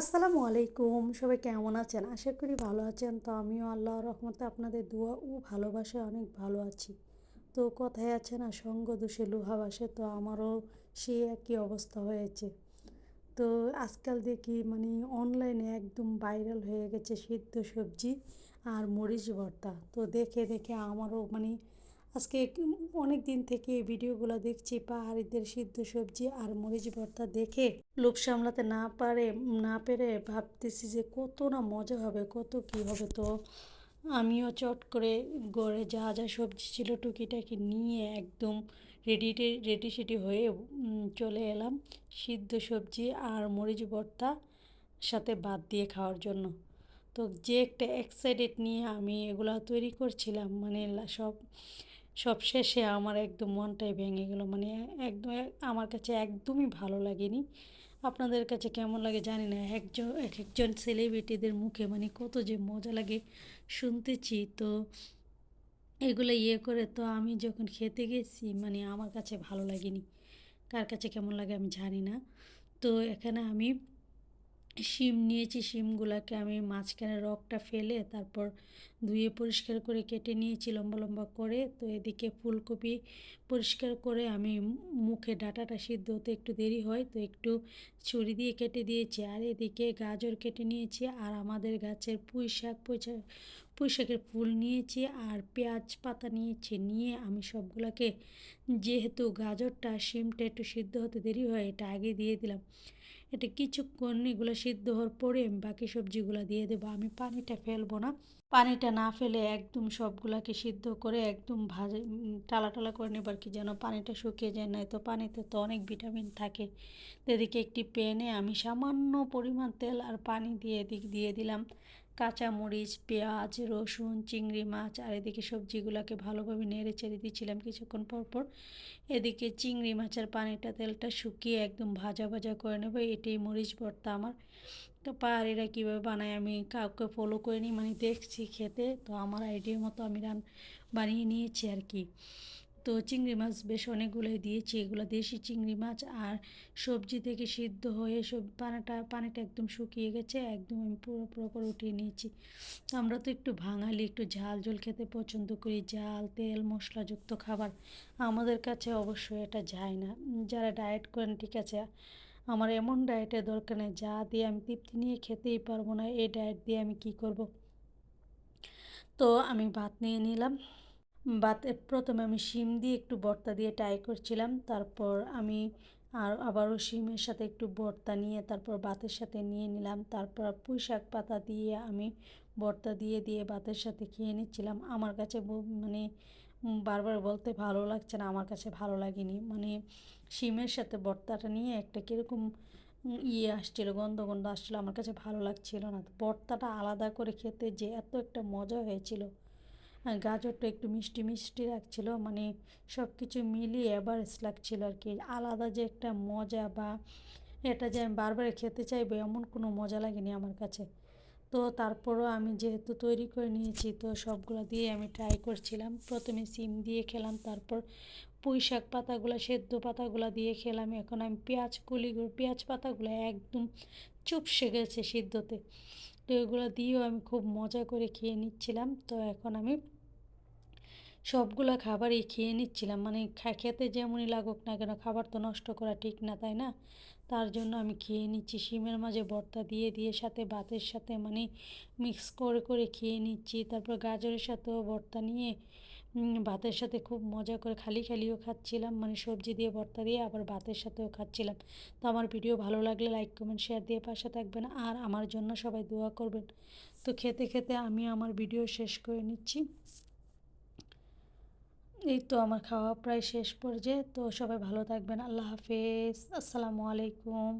আসসালামু আলাইকুম। সবাই কেমন আছেন? আশা করি ভালো আছেন। তো আমিও আল্লাহ রহমতে আপনাদের দোয়া ও ভালোবাসায় অনেক ভালো আছি। তো কথায় আছে না, সঙ্গ দোষে লোহা বাসে তো আমারও সেই একই অবস্থা হয়েছে। তো আজকাল দেখি মানে অনলাইনে একদম ভাইরাল হয়ে গেছে সিদ্ধ সবজি আর মরিচ ভর্তা। তো দেখে দেখে আমারও মানে আজকে অনেক দিন থেকে এই ভিডিওগুলো দেখছি, পাহাড়িদের সিদ্ধ সবজি আর মরিচ ভর্তা দেখে লোভ সামলাতে না পারে, না পেরে ভাবতেছি যে কত না মজা হবে, কত কি হবে তো। আমিও চট করে গড়ে যা যা সবজি ছিল টুকিটাকি নিয়ে একদম রেডি রেডি সেডি হয়ে চলে এলাম সিদ্ধ সবজি আর মরিচ ভর্তা সাথে ভাত দিয়ে খাওয়ার জন্য। তো যে একটা এক্সাইটেড নিয়ে আমি এগুলো তৈরি করছিলাম মানে সব সব শেষে আমার একদম মনটাই ভেঙে গেল। মানে একদম আমার কাছে একদমই ভালো লাগেনি। আপনাদের কাছে কেমন লাগে জানি না একজন এক একজন সেলিব্রিটিদের মুখে মানে কত যে মজা লাগে শুনতেছি। তো এগুলো ইয়ে করে তো আমি যখন খেতে গেছি মানে আমার কাছে ভালো লাগেনি। কার কাছে কেমন লাগে আমি জানি না। তো এখানে আমি শিম নিয়েছি, শিমগুলোকে আমি মাঝখানে রকটা ফেলে তারপর ধুয়ে পরিষ্কার করে কেটে নিয়েছি লম্বা লম্বা করে। তো এদিকে ফুলকপি পরিষ্কার করে আমি মুখে ডাটাটা সিদ্ধ হতে একটু দেরি হয়, তো একটু ছুরি দিয়ে কেটে দিয়েছি। আর এদিকে গাজর কেটে নিয়েছি। আর আমাদের গাছের পুঁই শাক পুঁই শাকের ফুল নিয়েছি আর পেঁয়াজ পাতা নিয়েছি, নিয়ে আমি সবগুলোকে যেহেতু গাজরটা, শিমটা একটু সিদ্ধ হতে দেরি হয়, এটা আগে দিয়ে দিলাম। এটা কিছুক্ষণ এগুলো সিদ্ধ হওয়ার পরে বাকি সবজিগুলো দিয়ে দেবো। আমি পানিটা ফেলব না। পানিটা না ফেলে একদম সবগুলাকে সিদ্ধ করে একদম ভাজে, টালা টালা করে নেবার কি, যেন পানিটা শুকিয়ে যায়। না তো পানিতে তো অনেক ভিটামিন থাকে। এদিকে একটি প্যানে আমি সামান্য পরিমাণ তেল আর পানি দিয়ে এদিক দিয়ে দিলাম। কাঁচামরিচ, পেঁয়াজ, রসুন, চিংড়ি মাছ, আর এদিকে সবজিগুলোকে ভালোভাবে নেড়ে চেড়ে দিচ্ছিলাম কিছুক্ষণ পর পর এদিকে চিংড়ি মাছের পানিটা, তেলটা শুকিয়ে একদম ভাজা ভাজা করে নেব, এটাই মরিচ ভর্তা আমার। তো পাহাড়িরা কীভাবে বানায় আমি কাউকে ফলো করে নিই মানে দেখছি খেতে, তো আমার আইডিয়া মতো আমি রান, বানিয়ে নিয়েছি আর কি। তো চিংড়ি মাছ বেশ অনেকগুলোই দিয়েছি। এগুলো দেশি চিংড়ি মাছ আর সবজি থেকে সিদ্ধ হয়ে সব পানিটা পানিটা একদম শুকিয়ে গেছে, একদম আমি পুরো পুরো করে উঠিয়ে নিয়েছি। আমরা তো একটু ভাঙালি, একটু ঝাল ঝোল খেতে পছন্দ করি। ঝাল, তেল, মশলাযুক্ত খাবার আমাদের কাছে অবশ্যই এটা যায় না। যারা ডায়েট করেন, ঠিক আছে, আমার এমন ডায়েটের দরকার নেই, যা দিয়ে আমি তৃপ্তি নিয়ে খেতেই পারব না, এই ডায়েট দিয়ে আমি কি করব? তো আমি ভাত নিয়ে নিলাম। ভাতে প্রথমে আমি শিম দিয়ে একটু ভর্তা দিয়ে ট্রাই করছিলাম। তারপর আমি আর আবারও শিমের সাথে একটু ভর্তা নিয়ে, তারপর ভাতের সাথে নিয়ে নিলাম। তারপর পুঁই শাক পাতা দিয়ে আমি ভর্তা দিয়ে দিয়ে ভাতের সাথে খেয়ে নিচ্ছিলাম। আমার কাছে মানে বারবার বলতে ভালো লাগছে না, আমার কাছে ভালো লাগেনি। মানে শিমের সাথে ভর্তাটা নিয়ে একটা কীরকম ইয়ে আসছিল গন্ধ গন্ধ আসছিল, আমার কাছে ভালো লাগছিল না। ভর্তাটা আলাদা করে খেতে যে এত একটা মজা হয়েছিল। গাজরটা একটু মিষ্টি মিষ্টি লাগছিল মানে সব কিছু মিলিয়ে এভারেজ লাগছিল আর কি আলাদা যে একটা মজা বা এটা যে আমি বারবার খেতে চাইব এমন কোনো মজা লাগেনি আমার কাছে। তো তারপরও আমি যেহেতু তৈরি করে নিয়েছি, তো সবগুলো দিয়ে আমি ট্রাই করছিলাম। প্রথমে সিম দিয়ে খেলাম, তারপর পুঁই শাক পাতাগুলো, সেদ্ধ পাতাগুলো দিয়ে খেলাম। এখন আমি পেঁয়াজ কুলিগুলো পেঁয়াজ পাতাগুলো একদম চুপসে গেছে সিদ্ধতে। তো এগুলো দিয়েও আমি খুব মজা করে খেয়ে নিচ্ছিলাম। তো এখন আমি সবগুলো খাবারই খেয়ে নিচ্ছিলাম। মানে খেতে যেমনই লাগুক না কেন খাবার তো নষ্ট করা ঠিক না, তাই না? তার জন্য আমি খেয়ে নিচ্ছি, শিমের মাঝে ভর্তা দিয়ে দিয়ে সাথে ভাতের সাথে মানে মিক্স করে করে খেয়ে নিচ্ছি। তারপর গাজরের সাথেও ভর্তা নিয়ে ভাতের সাথে খুব মজা করে খালি, খালিও খাচ্ছিলাম। মানে সবজি দিয়ে ভর্তা দিয়ে আবার ভাতের সাথেও খাচ্ছিলাম। তো আমার ভিডিও ভালো লাগলে লাইক, কমেন্ট, শেয়ার দিয়ে পাশে থাকবেন। আর আমার জন্য সবাই দোয়া করবেন। তো খেতে খেতে আমি আমার ভিডিও শেষ করে নিচ্ছি। এই তো আমার খাওয়া প্রায় শেষ পর্যায়ে, তো সবাই ভালো থাকবেন, আল্লাহ হাফেজ, আসসালামু আলাইকুম।